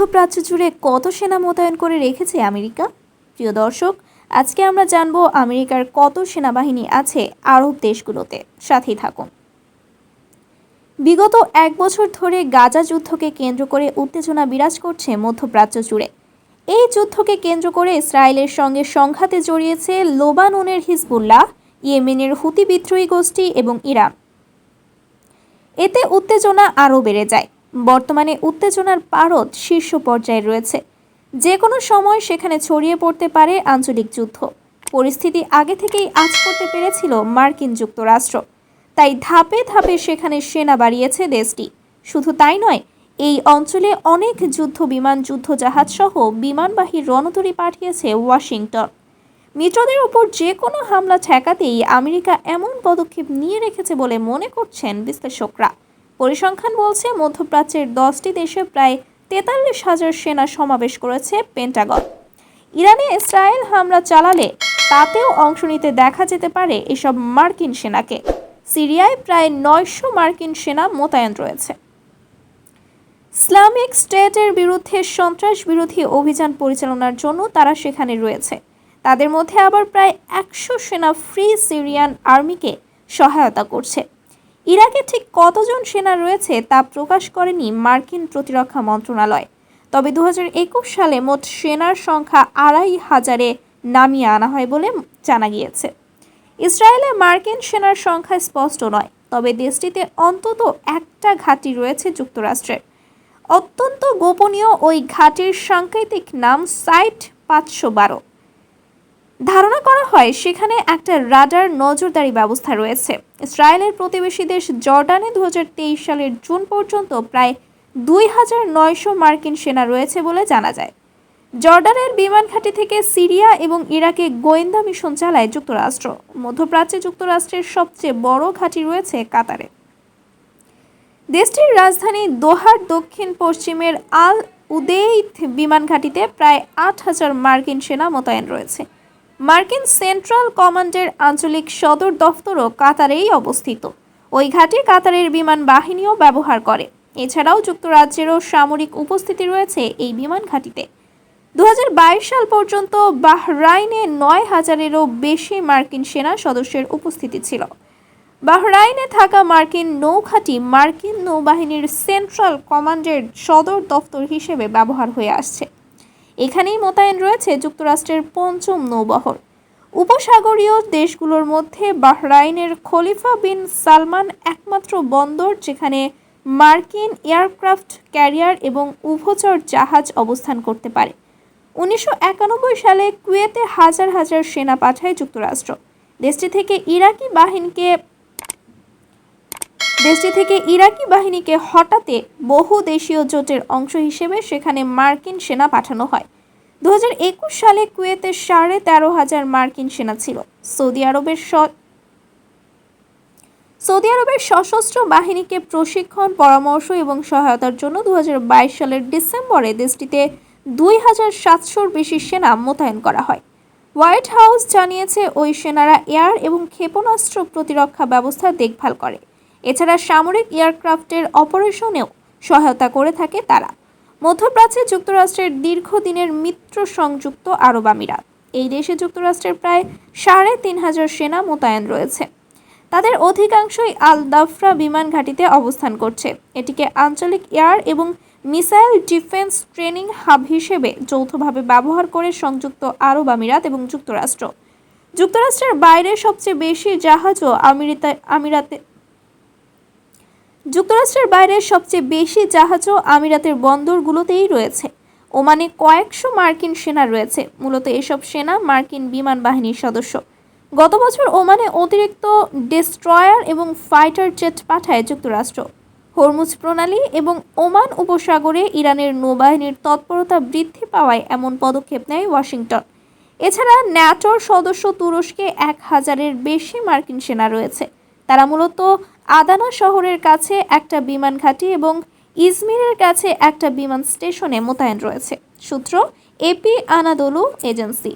মধ্যপ্রাচ্য জুড়ে কত সেনা মোতায়েন করে রেখেছে আমেরিকা? প্রিয় দর্শক, আজকে আমরা জানব আমেরিকার কত সেনাবাহিনী আছে আরব দেশগুলোতে। সাথেই থাকুন। বিগত এক বছর ধরে গাজা যুদ্ধকে কেন্দ্র করে উত্তেজনা বিরাজ করছে মধ্যপ্রাচ্য জুড়ে। এই যুদ্ধকে কেন্দ্র করে ইসরায়েলের সঙ্গে সংঘাতে জড়িয়েছে লোবাননের হিজবুল্লাহ, ইয়েমেনের হুতি বিদ্রোহী গোষ্ঠী এবং ইরান। এতে উত্তেজনা আরও বেড়ে যায়। বর্তমানে উত্তেজনার পারদ শীর্ষ পর্যায়ে রয়েছে। যে কোনো সময় সেখানে ছড়িয়ে পড়তে পারে আঞ্চলিক যুদ্ধ। পরিস্থিতি আগে থেকেই আজ করতে পেরেছিল মার্কিন যুক্তরাষ্ট্র। তাই ধাপে ধাপে সেখানে সেনা বাড়িয়েছে দেশটি। শুধু তাই নয়, এই অঞ্চলে অনেক যুদ্ধ বিমান, যুদ্ধজাহাজ সহ বিমানবাহী রণতরী পাঠিয়েছে ওয়াশিংটন। মিত্রদের উপর যে কোনো হামলা ঠেকাতেই আমেরিকা এমন পদক্ষেপ নিয়ে রেখেছে বলে মনে করছেন বিশ্লেষকরা। পরিসংখ্যান বলছে, মধ্যপ্রাচ্যের দশটি দেশে প্রায় তেতাল্লিশ হাজার সেনা সমাবেশ করেছে পেন্টাগন। ইরানে ইসরায়েল হামলা চালালে তাতেও অংশ নিতে দেখা যেতে পারে এসব মার্কিন সেনাকে। সিরিয়ায় প্রায় নয়শো মার্কিন সেনা মোতায়েন রয়েছে। ইসলামিক স্টেটের বিরুদ্ধে সন্ত্রাস বিরোধী অভিযান পরিচালনার জন্য তারা সেখানে রয়েছে। তাদের মধ্যে আবার প্রায় একশো সেনা ফ্রি সিরিয়ান আর্মিকে সহায়তা করছে। ইরাকে ঠিক কতজন সেনা রয়েছে তা প্রকাশ করেনি মার্কিন প্রতিরক্ষা মন্ত্রণালয়। তবে দু হাজার একুশ সালে মোট সেনার সংখ্যা আড়াই হাজারে নামিয়ে আনা হয় বলে জানা গিয়েছে। ইসরায়েলে মার্কিন সেনার সংখ্যা স্পষ্ট নয়, তবে দেশটিতে অন্তত একটা ঘাঁটি রয়েছে যুক্তরাষ্ট্রের অত্যন্ত গোপনীয় ওই ঘাঁটির সাংকেতিক নাম সাইট পাঁচশো বারো। ধারণা করা হয় সেখানে একটা রাডার নজরদারি ব্যবস্থা রয়েছে। ইসরায়েলের প্রতিবেশী দেশ জর্ডানে দু হাজার তেইশ সালের জুন পর্যন্ত প্রায় দুই হাজার নয়শো মার্কিন সেনা রয়েছে বলে জানা যায়। জর্ডানের বিমান ঘাঁটি থেকে সিরিয়া এবং ইরাকে গোয়েন্দা মিশন চালায় যুক্তরাষ্ট্র। মধ্যপ্রাচ্যে যুক্তরাষ্ট্রের সবচেয়ে বড় ঘাঁটি রয়েছে কাতারে। দেশটির রাজধানী দোহার দক্ষিণ পশ্চিমের আল উদেইথ বিমান ঘাঁটিতে প্রায় আট হাজার মার্কিন সেনা মোতায়েন রয়েছে। মার্কিন সেন্ট্রাল কমান্ডের আঞ্চলিক সদর দফতরও কাতারেই অবস্থিত। ওই ঘাটে কাতারের বিমান বাহিনীও ব্যবহার করে। এছাড়াও যুক্তরাজ্যেরও সামরিক উপস্থিতি রয়েছে এই বিমান ঘাঁটিতে। দু সাল পর্যন্ত বাহরাইনে নয় হাজারেরও বেশি মার্কিন সেনা সদস্যের উপস্থিতি ছিল। বাহরাইনে থাকা মার্কিন নৌঘাঁটি মার্কিন নৌবাহিনীর সেন্ট্রাল কমান্ডের সদর দফতর হিসেবে ব্যবহার হয়ে আসছে। এখানেই মোতায়েন রয়েছে যুক্তরাষ্ট্রের পঞ্চম নৌবহর। উপসাগরীয় দেশগুলোর মধ্যে বাহরাইনের খলিফা বিন সালমান একমাত্র বন্দর যেখানে মার্কিন এয়ারক্রাফট ক্যারিয়ার এবং উভচর জাহাজ অবস্থান করতে পারে। উনিশশো একানব্বই সালে কুয়েতে হাজার হাজার সেনা পাঠায় যুক্তরাষ্ট্র। দেশটি থেকে ইরাকি বাহিনীকে দেশটি থেকে ইরাকি বাহিনীকে হঠাতে বহু দেশীয় জোটের অংশ হিসেবে সেখানে মার্কিন সেনা পাঠানো হয়। দু হাজার একুশ সালে কুয়েতে সাড়ে তেরো হাজার মার্কিন সেনা ছিল। সৌদি আরবের সৌদি আরবের সশস্ত্র বাহিনীকে প্রশিক্ষণ, পরামর্শ এবং সহায়তার জন্য দু হাজার বাইশ সালের ডিসেম্বরে দেশটিতে দুই হাজার সাতশোর বেশি সেনা মোতায়েন করা হয়। হোয়াইট হাউস জানিয়েছে, ওই সেনারা এয়ার এবং ক্ষেপণাস্ত্র প্রতিরক্ষা ব্যবস্থা দেখভাল করে। এছাড়া সামরিক এয়ারক্রাফটের অপারেশনেও সহায়তা করে থাকে তারা। মধ্যপ্রাচ্যে যুক্তরাষ্ট্রের দীর্ঘদিনের মিত্র সংযুক্ত আরব আমিরাত। এই দেশে যুক্তরাষ্ট্রের প্রায় সাড়ে তিন হাজার সেনা মোতায়েন রয়েছে। তাদের অধিকাংশই আল দাফরা বিমান ঘাঁটিতে অবস্থান করছে। এটিকে আঞ্চলিক এয়ার এবং মিসাইল ডিফেন্স ট্রেনিং হাব হিসেবে যৌথভাবে ব্যবহার করে সংযুক্ত আরব আমিরাত এবং যুক্তরাষ্ট্র। যুক্তরাষ্ট্রের বাইরে সবচেয়ে বেশি জাহাজও আমিরিতা আমিরাতে যুক্তরাষ্ট্রের বাইরে সবচেয়ে বেশি জাহাজও আমিরাতের বন্দরগুলোতেই রয়েছে। ওমানে কয়েকশো মার্কিন সেনা রয়েছে, মূলত এসব সেনা মার্কিন বিমান বাহিনীর সদস্য। গত বছর ওমানে অতিরিক্ত ডেস্ট্রয়ার এবং ফাইটার জেট পাঠায় যুক্তরাষ্ট্র। হরমুজ প্রণালী এবং ওমান উপসাগরে ইরানের নৌবাহিনীর তৎপরতা বৃদ্ধি পাওয়ায় এমন পদক্ষেপ নেয় ওয়াশিংটন। এছাড়া ন্যাটোর সদস্য তুরস্কে এক হাজারের বেশি মার্কিন সেনা রয়েছে। তারা মূলত আদানা শহরের কাছে একটা বিমান ঘাঁটি এবং ইজমিরের কাছে একটা বিমান স্টেশনে মোতায়েন রয়েছে। সূত্র এপি আনাদোলু, এজেন্সি।